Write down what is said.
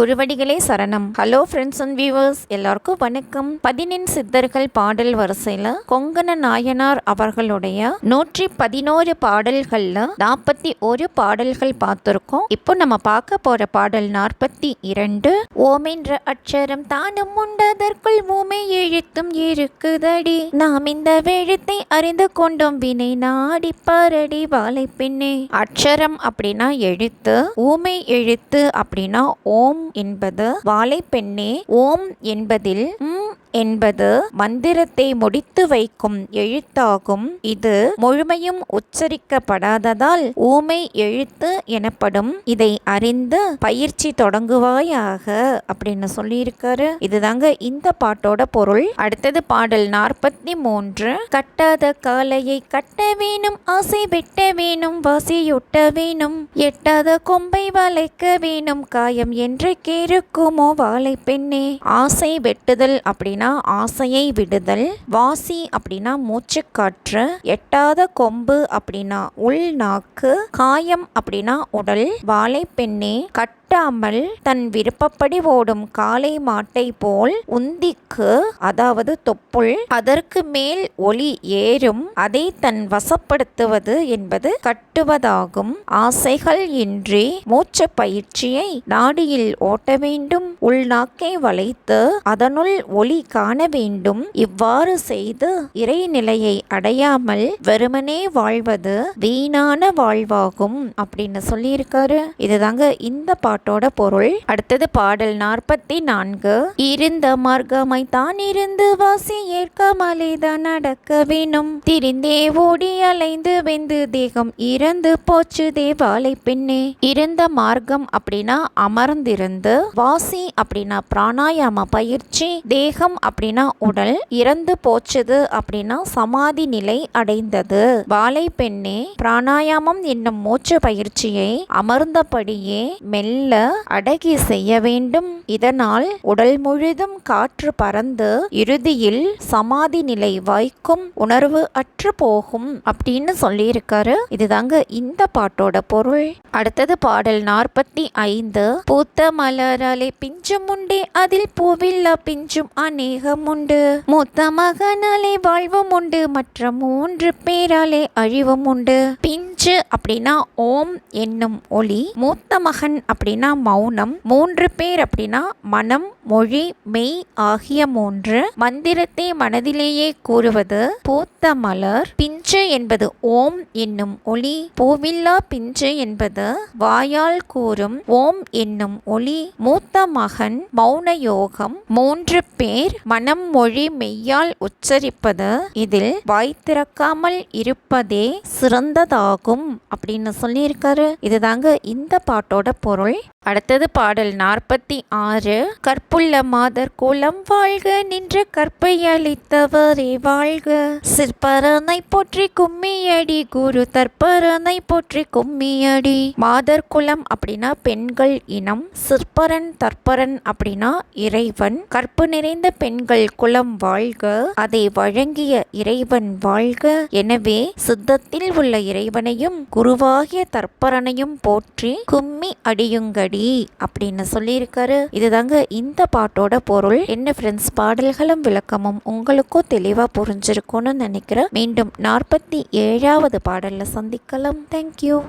குருவடிகளே சரணம். Hello friends and viewers எல்லாருக்கும் வணக்கம். பதினெண் சித்தர்கள் பாடல் வரிசையில் கொங்கண நாயனார் அவர்களுடைய நூற்றி பதினோரு பாடல்கள்ல நாற்பத்தி ஒரு பாடல்கள் பார்த்துருக்கோம். இப்போ நம்ம பார்க்க போற பாடல் நாற்பத்தி இரண்டு. ஓமென்ற அட்சரம் தானும் உண்டதற்குள் ஊமை எழுத்தும் இருக்குதடி. நாம் இந்த வேழுத்தை அறிந்து கொண்டோம். வினை நாடி பாரடி வாழை பின்னே அட்சரம் அப்படின்னா எழுத்து ஊமை எழுத்து அப்படின்னா ஓம் என்பது வாழைப்பெண்ணே ஓம் என்பதில் ம் என்பது மந்திரத்தை முடித்து வைக்கும் எழுத்தாகும். இது முழுமையும் உச்சரிக்கப்படாததால் ஊமை எழுத்து எனப்படும். இதை அறிந்து பயிற்சி தொடங்குவாயாக அப்படின்னு சொல்லியிருக்காரு. இதுதாங்க இந்த பாட்டோட பொருள். அடுத்தது பாடல் நாற்பத்தி மூன்று. கட்டாத காலையை கட்ட வேணும் ஆசை வெட்ட வேணும் வாசியொட்ட வேணும் எட்டாத கொம்பை வளைக்க வேணும் காயம் என்று இருக்குமோ வாழை பெண்ணே ஆசை வெட்டுதல் அப்படின்னு அப்படின்னா ஆசையை விடுதல் வாசி அப்படின்னா மூச்சுக்காற்று எட்டாத கொம்பு அப்படின்னா உள் நாக்கு காயம் அப்படின்னா உடல் வாழைப்பெண்ணே கட் வெட்டாமல் தன் விருப்பப்படி ஓடும் காளை மாட்டை போல் உந்திக்கு அதாவது தொப்புள் அதற்கு மேல் ஒளி ஏறும் அதை தன் வசப்படுத்துவது என்பது கட்டுவதாகும். ஆசைகள் இன்றி மூச்சு பயிற்சியை நாடியில் ஓட்ட வேண்டும் உள்நாக்கை வளைத்து அதனுள் ஒளி காண வேண்டும். இவ்வாறு செய்து இறைநிலையை அடையாமல் வெறுமனே வாழ்வது வீணான வாழ்வாகும் அப்படின்னு சொல்லியிருக்காரு. இதுதாங்க இந்த பாட்டு. பாட்டோட பொருள். அடுத்தது பாடல் நாற்பத்தி நான்கு இருந்த மார்க்கமை தான் இருந்து வாசி ஏற்க மலைதான் நடக்க வேணும். திரிந்தே ஓடி அலைந்து வெந்து தேகம் இறந்து போச்சு தேவாலை பெண்ணே. இருந்த மார்க்கம் அப்படின்னா அமர்ந்திருந்து வாசி அப்படின்னா பிராணாயாம பயிற்சி தேகம் அப்படின்னா உடல் இறந்து போச்சது அப்படின்னா சமாதி நிலை அடைந்தது. வாழை பெண்ணே பிராணாயாமம் என்னும் மூச்சு பயிற்சியை அமர்ந்தபடியே மெல்ல அடகி செய்ய வேண்டும். இதனால் உடல் முழுதும் காற்று பறந்து இறுதியில் சமாதி நிலை வாய்க்கும் உணர்வு அற்று போகும் அப்படின்னு சொல்லியிருக்காரு. இதுதாங்க இந்த பாட்டோட பொருள். அடுத்தது பாடல் நாற்பத்தி ஐந்து. பூத்த மலராலே பிஞ்சும் உண்டே அதில் பூவில்லா பிஞ்சும் அநேகம் உண்டு. மூத்த மகனாலே வாழ்வும் உண்டு மற்ற மூன்று பேராலே அழிவும் உண்டு. பிச்சு அப்படின்னா ஓம் என்னும் ஒளி மூத்த மகன் அப்படின்னா மௌனம் மூன்று பேர் அப்படின்னா மனம் மொழி மெய் ஆகிய மூன்று. மந்திரத்தை மனதிலேயே கூறுவது பூத்த மலர் பிஞ்சு என்பது ஓம் என்னும் ஒளி பூவில்லா பிஞ்சு என்பது வாயால் கூறும் ஓம் என்னும் ஒளி மூத்த மகன் மௌன யோகம் மூன்று பேர் மனம் மொழி மெய்யால் உச்சரிப்பது. இதில் வாய் திறக்காமல் இருப்பதே சிறந்ததாகும். அப்படின்னு சொல்லியிருக்காரு. இதுதாங்க இந்த பாட்டோட பொருள். அடுத்தது பாடல் நாற்பத்தி ஆறு. கற்புள்ள மாதர் குலம் வாழ்க நின்ற கற்பை அளித்தவரே வாழ்க. சிற்பரனை போற்றி கும்மியடி குரு தற்பரனை போற்றி கும்மியடி. மாதர் குலம் அப்படின்னா பெண்கள் இனம் சிற்பரன் தற்பரன் அப்படின்னா இறைவன். கற்பு நிறைந்த பெண்கள் குலம் வாழ்க அதை வழங்கிய இறைவன் வாழ்க. எனவே சித்தத்தில் உள்ள இறைவனையும் குருவாகிய தற்பரனையும் போற்றி கும்மி அடியுங்கள். படி அப்படின்னு சொல்லியிருக்காரு. இதுதாங்க இந்த பாட்டோட பொருள். என்ன ஃப்ரெண்ட்ஸ் பாடல்களும் விளக்கமும் உங்களுக்கும் தெளிவாக புரிஞ்சிருக்கும்னு நினைக்கிறேன். மீண்டும் நாற்பத்தி ஏழாவது பாடலில் சந்திக்கலாம். தேங்க்யூ